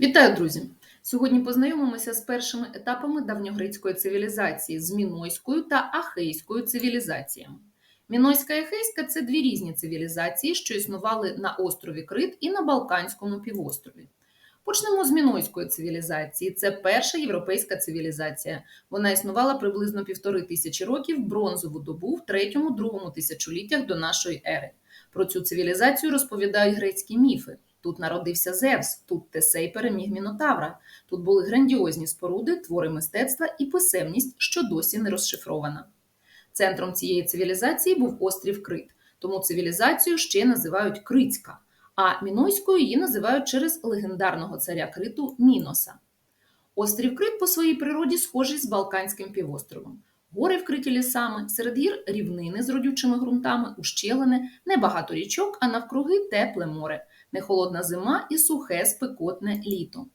Вітаю, друзі! Сьогодні познайомимося з першими етапами давньогрецької цивілізації з мінойською та ахейською цивілізаціями. Мінойська і ахейська це дві різні цивілізації, що існували на острові Крит і на Балканському півострові. Почнемо з мінойської цивілізації. Це перша європейська цивілізація. Вона існувала приблизно півтори тисячі років бронзову добу в третьому-другому тисячоліттях до нашої ери. Про цю цивілізацію розповідають грецькі міфи. Тут народився Зевс, тут Тесей переміг Мінотавра. Тут були грандіозні споруди, твори мистецтва і писемність, що досі не розшифрована. Центром цієї цивілізації був острів Крит, тому цивілізацію ще називають Критська, а Мінойською її називають через легендарного царя Криту Міноса. Острів Крит по своїй природі схожий з Балканським півостровом. Гори вкриті лісами, серед гір рівнини з родючими ґрунтами, ущелини, небагато річок, а навкруги тепле море нехолодна зима і сухе спекотне літо.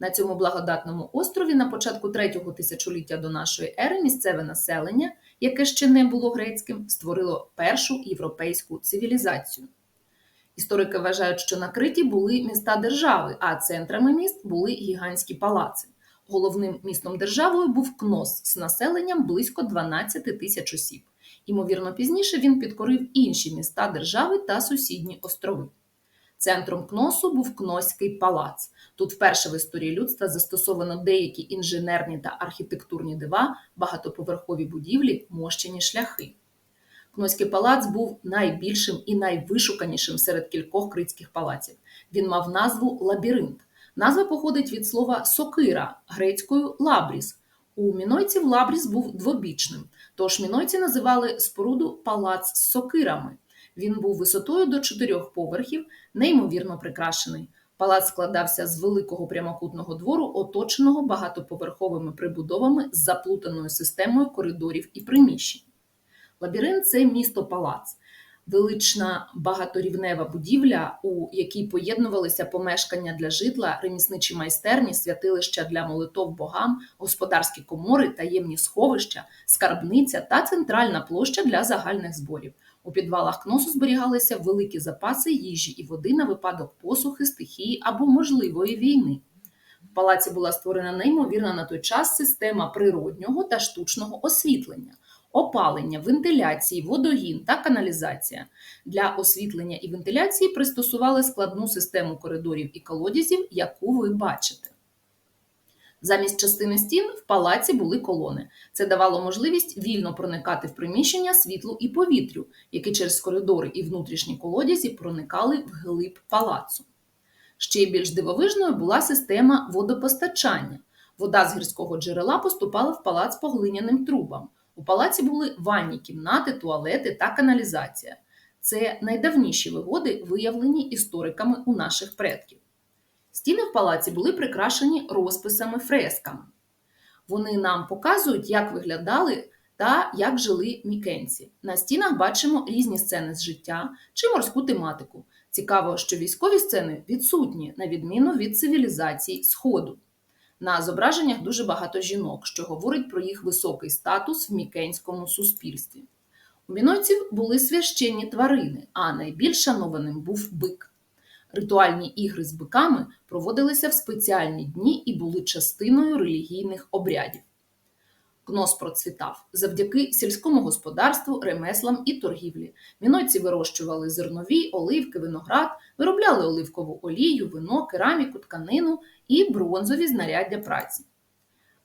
На цьому благодатному острові на початку третього тисячоліття до нашої ери місцеве населення, яке ще не було грецьким, створило першу європейську цивілізацію. Історики вважають, що на Криті були міста держави, а центрами міст були гігантські палаци. Головним містом державою був Кнос з населенням близько 12 тисяч осіб. Імовірно, пізніше він підкорив інші міста держави та сусідні острови. Центром кносу був Кноський палац. Тут вперше в історії людства застосовано деякі інженерні та архітектурні дива, багатоповерхові будівлі, мощені шляхи. Кноський палац був найбільшим і найвишуканішим серед кількох критських палаців. Він мав назву Лабіринт. Назва походить від слова сокира грецькою лабріс. У мінойців лабріс був двобічним, тож мінойці називали споруду палац з сокирами. Він був висотою до чотирьох поверхів, неймовірно прикрашений. Палац складався з великого прямокутного двору, оточеного багатоповерховими прибудовами з заплутаною системою коридорів і приміщень. Лабіринт це місто палац, велична багаторівнева будівля, у якій поєднувалися помешкання для житла, ремісничі майстерні, святилища для молитов богам, господарські комори, таємні сховища, скарбниця та центральна площа для загальних зборів. У підвалах кносу зберігалися великі запаси їжі і води на випадок посухи, стихії або можливої війни. В палаці була створена неймовірна на той час система природнього та штучного освітлення, опалення, вентиляції, водогін та каналізація. Для освітлення і вентиляції пристосували складну систему коридорів і колодязів, яку ви бачите. Замість частини стін в палаці були колони. Це давало можливість вільно проникати в приміщення світлу і повітрю, які через коридори і внутрішні колодязі проникали в глиб палацу. Ще більш дивовижною була система водопостачання. Вода з гірського джерела поступала в палац по глиняним трубам. У палаці були ванні кімнати, туалети та каналізація. Це найдавніші вигоди, виявлені істориками у наших предків. Стіни в палаці були прикрашені розписами фресками. Вони нам показують, як виглядали та як жили мікенці. На стінах бачимо різні сцени з життя чи морську тематику. Цікаво, що військові сцени відсутні, на відміну від цивілізацій Сходу. На зображеннях дуже багато жінок, що говорить про їх високий статус в мікенському суспільстві. У мінойців були священні тварини, а найбільш шанованим був бик. Ритуальні ігри з биками проводилися в спеціальні дні і були частиною релігійних обрядів. Кнос процвітав завдяки сільському господарству, ремеслам і торгівлі. Мінойці вирощували зернові, оливки, виноград, виробляли оливкову олію, вино, кераміку, тканину і бронзові знаряддя праці.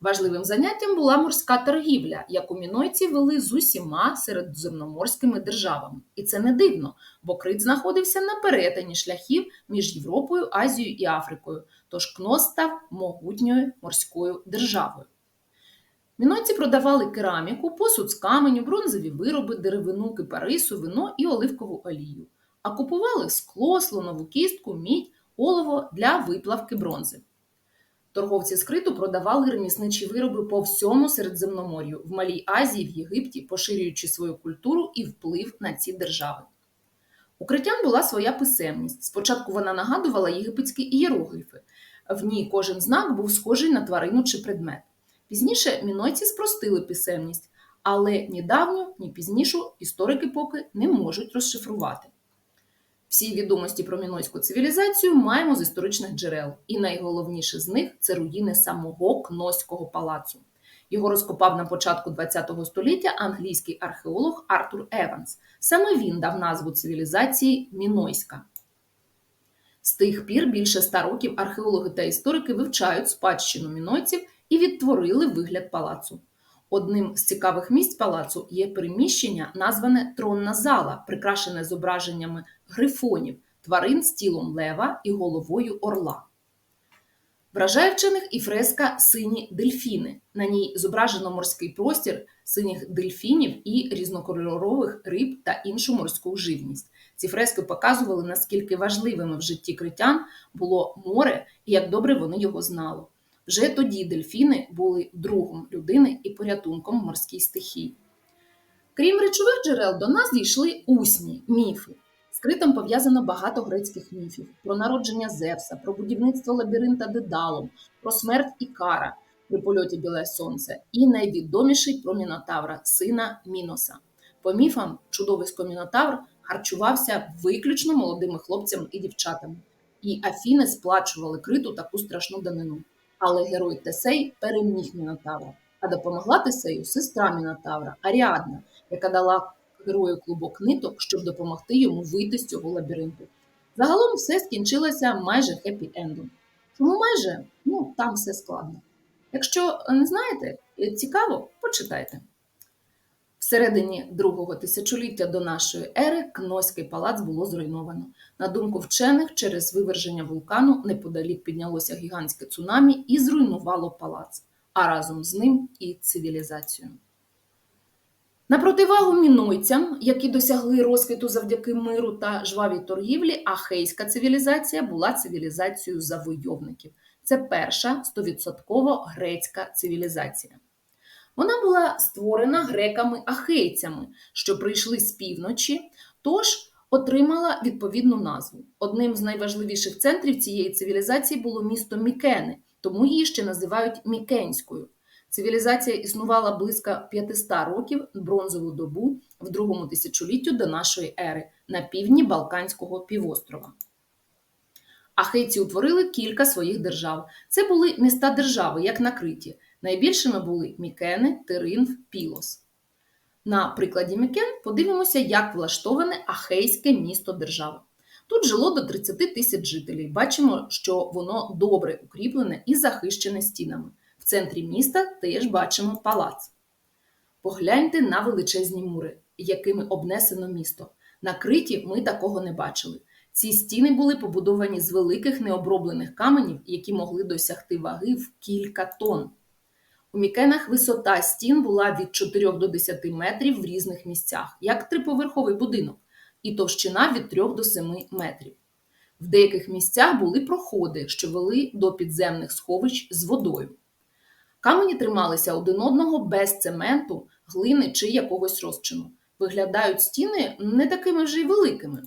Важливим заняттям була морська торгівля, яку мінойці вели з усіма середземноморськими державами. І це не дивно, бо Крит знаходився на перетині шляхів між Європою, Азією і Африкою, тож Кнос став могутньою морською державою. Мінойці продавали кераміку, посуд з каменю, бронзові вироби, деревину, кипарису, вино і оливкову олію, а купували скло, слонову кістку, мідь, олово для виплавки бронзи. Торговці скриту продавали ремісничі вироби по всьому Середземномор'ю, в Малій Азії, в Єгипті, поширюючи свою культуру і вплив на ці держави. У критян була своя писемність. Спочатку вона нагадувала єгипетські ієрогліфи. В ній кожен знак був схожий на тварину чи предмет. Пізніше мінойці спростили писемність, але ні давню, ні пізнішу історики поки не можуть розшифрувати. Всі відомості про мінойську цивілізацію маємо з історичних джерел, і найголовніше з них це руїни самого Кноського палацу. Його розкопав на початку ХХ століття англійський археолог Артур Еванс. Саме він дав назву цивілізації Мінойська. З тих пір більше ста років археологи та історики вивчають спадщину мінойців і відтворили вигляд палацу. Одним з цікавих місць палацу є приміщення, назване тронна зала, прикрашене зображеннями грифонів, тварин з тілом лева і головою орла. Вражає вчених і фреска Сині дельфіни. На ній зображено морський простір синіх дельфінів і різнокольорових риб та іншу морську живність. Ці фрески показували, наскільки важливими в житті критян було море і як добре вони його знали. Вже тоді дельфіни були другом людини і порятунком в морській стихії. Крім речових джерел, до нас дійшли усні міфи. З критом пов'язано багато грецьких міфів про народження Зевса, про будівництво лабіринта Дедалом, про смерть Ікара при польоті Біле Сонце і найвідоміший про Мінотавра, сина Міноса. По міфам, чудовисько Мінотавр харчувався виключно молодими хлопцями і дівчатами, і Афіни сплачували криту таку страшну данину. Але герой Тесей переміг Мінотавра, а допомогла Тесею сестра Мінотавра Аріадна, яка дала герою клубок ниток, щоб допомогти йому вийти з цього лабіринту. Загалом все скінчилося майже хеппі-ендом. Чому майже? Ну, там все складно. Якщо не знаєте, цікаво, почитайте. Всередині другого тисячоліття до нашої ери Кноський палац було зруйновано. На думку вчених, через виверження вулкану неподалік піднялося гігантське цунамі і зруйнувало палац, а разом з ним і цивілізацію. На противагу мінойцям, які досягли розквіту завдяки миру та жвавій торгівлі, ахейська цивілізація була цивілізацією завойовників. Це перша 100% грецька цивілізація. Вона була створена греками-ахейцями, що прийшли з півночі, тож отримала відповідну назву. Одним з найважливіших центрів цієї цивілізації було місто Мікени, тому її ще називають Мікенською. Цивілізація існувала близько 500 років бронзову добу в другому тисячоліттю до нашої ери на півдні Балканського півострова. Ахейці утворили кілька своїх держав. Це були міста держави, як на Криті. Найбільшими були Мікени, Тиринф, Пілос. На прикладі Мікен подивимося, як влаштоване Ахейське місто держава. Тут жило до 30 тисяч жителів. Бачимо, що воно добре укріплене і захищене стінами. В центрі міста теж бачимо палац. Погляньте на величезні мури, якими обнесено місто. На Криті ми такого не бачили. Ці стіни були побудовані з великих необроблених каменів, які могли досягти ваги в кілька тонн. У Мікенах висота стін була від 4 до 10 метрів в різних місцях, як триповерховий будинок, і товщина від 3 до 7 метрів. В деяких місцях були проходи, що вели до підземних сховищ з водою. Камені трималися один одного без цементу, глини чи якогось розчину. Виглядають стіни не такими вже й великими.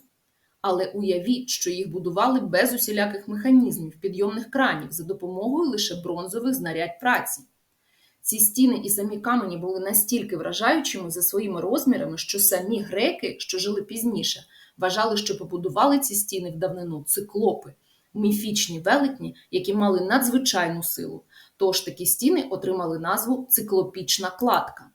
Але уявіть, що їх будували без усіляких механізмів, підйомних кранів за допомогою лише бронзових знарядь праці. Ці стіни і самі камені були настільки вражаючими за своїми розмірами, що самі греки, що жили пізніше, вважали, що побудували ці стіни в давнину циклопи, міфічні велетні, які мали надзвичайну силу. Тож такі стіни отримали назву циклопічна кладка.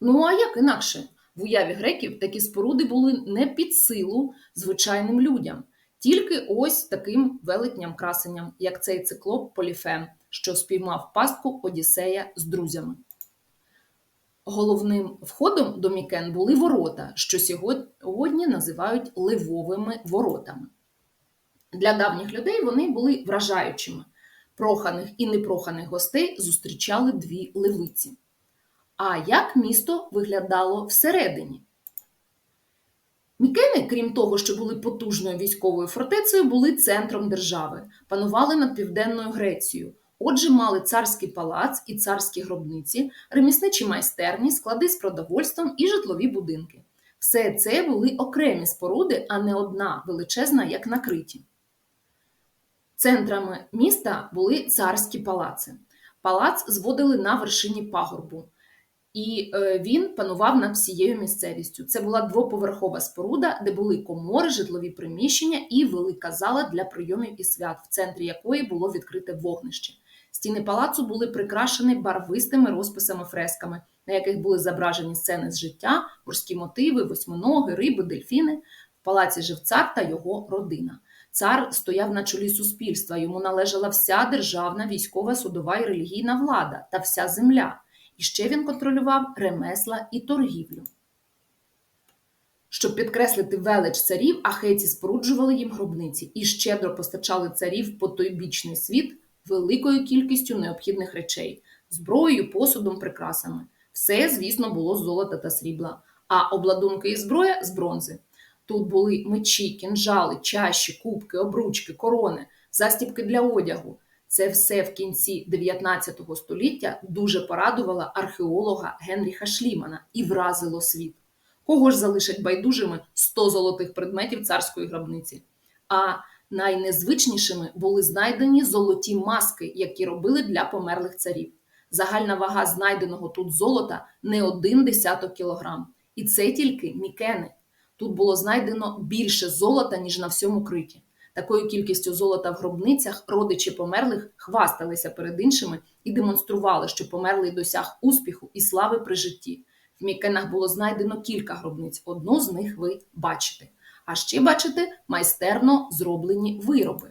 Ну а як інакше? В уяві греків такі споруди були не під силу звичайним людям, тільки ось таким велетням красенням, як цей циклоп Поліфем, що спіймав пастку Одіссея з друзями. Головним входом до Мікен були ворота, що сьогодні називають ливовими воротами. Для давніх людей вони були вражаючими. Проханих і непроханих гостей зустрічали дві ливиці. А як місто виглядало всередині? Мікени, крім того, що були потужною військовою фортецею, були центром держави, панували над Південною Грецією. Отже, мали царський палац і царські гробниці, ремісничі майстерні, склади з продовольством і житлові будинки. Все це були окремі споруди, а не одна величезна, як на Криті. Центрами міста були царські палаци. Палац зводили на вершині пагорбу. і е, він панував над всією місцевістю. Це була двоповерхова споруда, де були комори, житлові приміщення і велика зала для прийомів і свят, в центрі якої було відкрите вогнище. Стіни палацу були прикрашені барвистими розписами фресками, на яких були зображені сцени з життя, морські мотиви, восьминоги, риби, дельфіни. В палаці жив цар та його родина. Цар стояв на чолі суспільства, йому належала вся державна, військова, судова і релігійна влада та вся земля. І ще він контролював ремесла і торгівлю. Щоб підкреслити велич царів, ахейці споруджували їм гробниці і щедро постачали царів по той бічний світ великою кількістю необхідних речей зброєю, посудом, прикрасами. Все, звісно, було з золота та срібла, а обладунки і зброя з бронзи. Тут були мечі, кінжали, чаші, кубки, обручки, корони, застібки для одягу. Це все в кінці 19 століття дуже порадувало археолога Генріха Шлімана і вразило світ. Кого ж залишать байдужими 100 золотих предметів царської гробниці? А найнезвичнішими були знайдені золоті маски, які робили для померлих царів. Загальна вага знайденого тут золота не один десяток кілограм. І це тільки мікени. Тут було знайдено більше золота, ніж на всьому криті. Такою кількістю золота в гробницях родичі померлих хвасталися перед іншими і демонстрували, що померлий досяг успіху і слави при житті. В Мікенах було знайдено кілька гробниць. Одну з них ви бачите. А ще бачите майстерно зроблені вироби.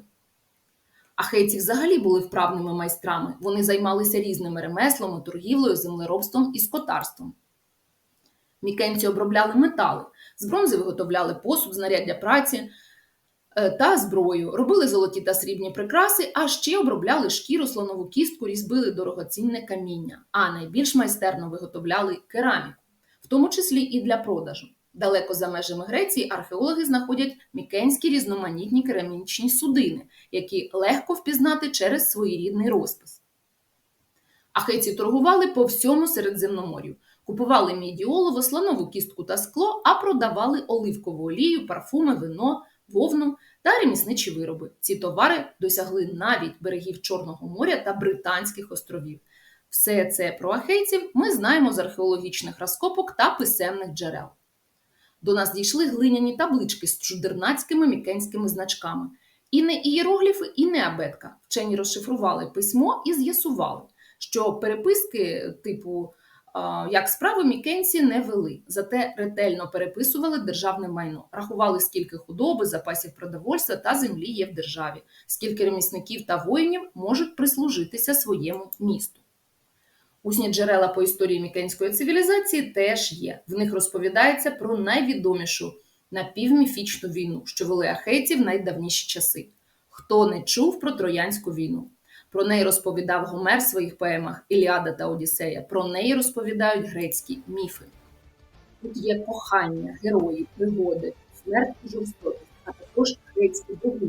Ахейці взагалі були вправними майстрами. Вони займалися різними ремеслами, торгівлею, землеробством і скотарством. Мікенці обробляли метали, з бронзи виготовляли посуд, знаряддя праці е, та зброю, робили золоті та срібні прикраси, а ще обробляли шкіру, слонову кістку, різьбили дорогоцінне каміння, а найбільш майстерно виготовляли кераміку, в тому числі і для продажу. Далеко за межами Греції археологи знаходять мікенські різноманітні керамічні судини, які легко впізнати через своєрідний розпис. Ахейці торгували по всьому Середземномор'ю. Купували міді олово, слонову кістку та скло, а продавали оливкову олію, парфуми, вино, вовну та ремісничі вироби. Ці товари досягли навіть берегів Чорного моря та Британських островів. Все це про ахейців ми знаємо з археологічних розкопок та писемних джерел. До нас дійшли глиняні таблички з чудернацькими мікенськими значками. І не ієрогліфи, і не абетка. Вчені розшифрували письмо і з'ясували, що переписки типу як справи мікенці не вели, зате ретельно переписували державне майно, рахували, скільки худоби, запасів продовольства та землі є в державі, скільки ремісників та воїнів можуть прислужитися своєму місту. Усні джерела по історії мікенської цивілізації теж є. В них розповідається про найвідомішу напівміфічну війну, що вели ахейці в найдавніші часи. Хто не чув про Троянську війну? Про неї розповідав Гомер в своїх поемах Іліада та Одіссея. Про неї розповідають грецькі міфи. Тут є кохання, герої, пригоди, смерть і жорстокість, а також грецькі боги,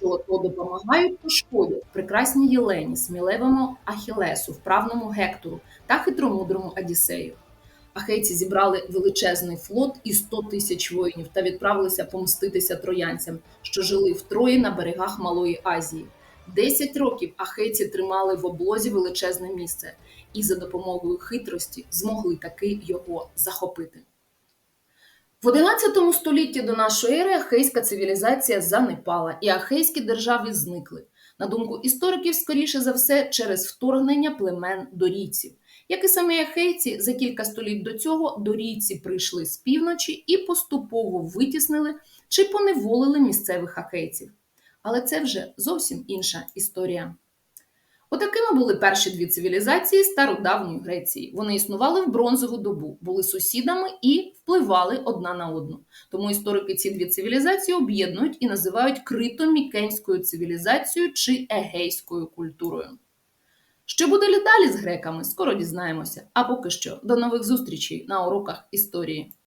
що то допомагають, то шкодять прекрасній Єлені, сміливому Ахілесу, вправному Гектору та хитромудрому Одіссею. Ахейці зібрали величезний флот і 100 тисяч воїнів та відправилися помститися троянцям, що жили в Трої на берегах Малої Азії. Десять років ахейці тримали в облозі величезне місце і за допомогою хитрості змогли таки його захопити. В 11 столітті до нашої ери ахейська цивілізація занепала, і ахейські держави зникли. На думку істориків, скоріше за все, через вторгнення племен дорійців. Як і самі ахейці, за кілька століть до цього дорійці прийшли з півночі і поступово витіснили чи поневолили місцевих ахейців. Але це вже зовсім інша історія. Отакими були перші дві цивілізації стародавньої Греції. Вони існували в бронзову добу, були сусідами і впливали одна на одну. Тому історики ці дві цивілізації об'єднують і називають крито-мікенською цивілізацією чи егейською культурою. Що буде далі з греками, скоро дізнаємося. А поки що, до нових зустрічей на уроках історії.